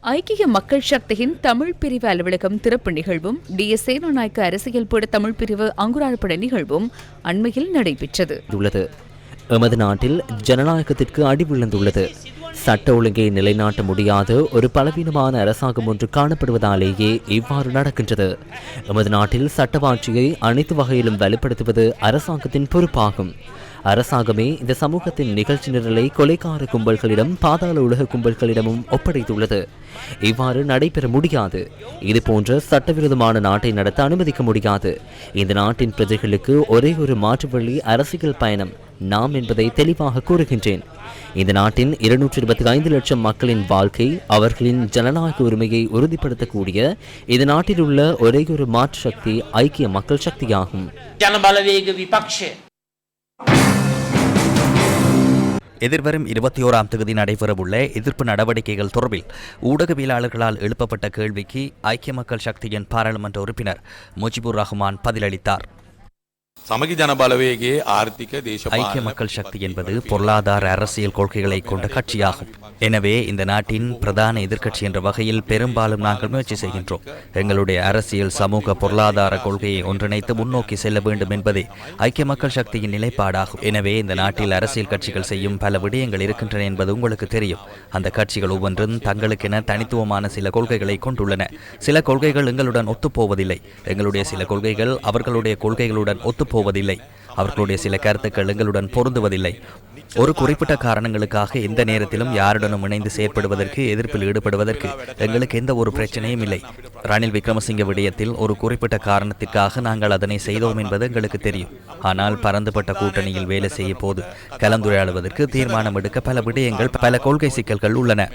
ஐக்கிய மக்கள் சக்தியின் தமிழ் பிரிவு அலுவலகம் திறப்பு நிகழ்வும் டி. எஸ். சேனநாயக்க அரசியல் பட தமிழ் பிரிவு அங்குரார்ப்பட நிகழ்வும் அண்மையில் நடைபெற்றது. உள்ளது. எமது நாட்டில் ஜனநாயகத்திற்கு அடி விழுந்துள்ளது. சட்ட ஒழுங்கை நிலைநாட்ட முடியாத ஒரு பலவீனமான அரசாங்கம் ஒன்று காணப்படுவதாலேயே இவ்வாறு நடக்கின்றது. எமது நாட்டில் சட்டவாட்சியை அனைத்து வகையிலும் வலுப்படுத்துவது அரசாங்கத்தின் பொறுப்பாகும். அரசாங்கமே இந்த சமூகத்தின் நிகழ்ச்சி நிரலை கொலைக்கார கும்பல்களிடம் பாதாள உலக கும்பல்களிடமும் ஒப்படைத்துள்ளது. இவ்வாறு நடைபெற முடியாது. இதுபோன்ற சட்டவிரோதமான நாட்டை நடத்த அனுமதிக்க முடியாது. இந்த நாட்டின் பிரஜைகளுக்கு ஒரே ஒரு மாற்று வழி அரசியல் பயணம். நாம் என்பதை தெளிவாக கூறுகின்றேன். இந்த நாட்டின் இருநூற்றி இருபத்தி ஐந்து லட்சம் மக்களின் வாழ்க்கை அவர்களின் ஜனநாயக உரிமையை உறுதிப்படுத்தக்கூடிய இந்த நாட்டில் உள்ள ஒரே ஒரு மாற்று சக்தி ஐக்கிய மக்கள் சக்தியாகும். எதிர்வரும் இருபத்தி ஓராம் தேதி நடைபெறவுள்ள எதிர்ப்பு நடவடிக்கைகள் தொடர்பில் ஊடகவியலாளர்களால் எழுப்பப்பட்ட கேள்விக்கு ஐக்கிய மக்கள் சக்தியின் பாராளுமன்ற உறுப்பினர் முஜிபுர் ரஹ்மான் பதிலளித்தார். ஐக்கிய மக்கள் சக்தி என்பது பொருளாதார அரசியல் கொள்கைகளை கொண்ட கட்சியாகும். எனவே இந்த நாட்டின் பிரதான எதிர்க்கட்சி என்ற வகையில் பெரும்பாலும் நாங்கள் முயற்சி செய்கின்றோம். எங்களுடைய அரசியல் சமூக பொருளாதார கொள்கையை ஒன்றிணைத்து முன்னோக்கி செல்ல வேண்டும் என்பதே ஐக்கிய மக்கள் சக்தியின் நிலைப்பாடாகும். எனவே இந்த நாட்டில் அரசியல் கட்சிகள் செய்யும் பல விடயங்கள் இருக்கின்றன என்பது உங்களுக்கு தெரியும். அந்த கட்சிகள் ஒவ்வொன்றும் தங்களுக்கென தனித்துவமான சில கொள்கைகளை கொண்டுள்ளன. சில கொள்கைகள் எங்களுடன் ஒத்துப்போவதில்லை. எங்களுடைய சில கொள்கைகள் அவர்களுடைய கொள்கைகளுடன் போவதில்லை. அவர்களுடைய சில கருத்துக்கள் எங்களுடன் பொருந்துவதில்லை. ஒரு குறிப்பிட்ட காரணங்களுக்காக எந்த நேரத்திலும் யாருடனும் இணைந்து செயற்படுவதற்கு எதிர்ப்பில் ஈடுபடுவதற்கு எங்களுக்கு எந்த ஒரு பிரச்சனையும் இல்லை. ரணில் விக்ரமசிங்க விடயத்தில் ஒரு குறிப்பிட்ட காரணத்திற்காக நாங்கள் அதனை செய்தோம் என்பது எங்களுக்கு தெரியும். ஆனால் பரந்துபட்ட கூட்டணியில் வேலை செய்ய போது கலந்துரையாடுவதற்கு தீர்மானம் எடுக்க பல விடயங்கள் பல கொள்கை சிக்கல்கள் உள்ளன.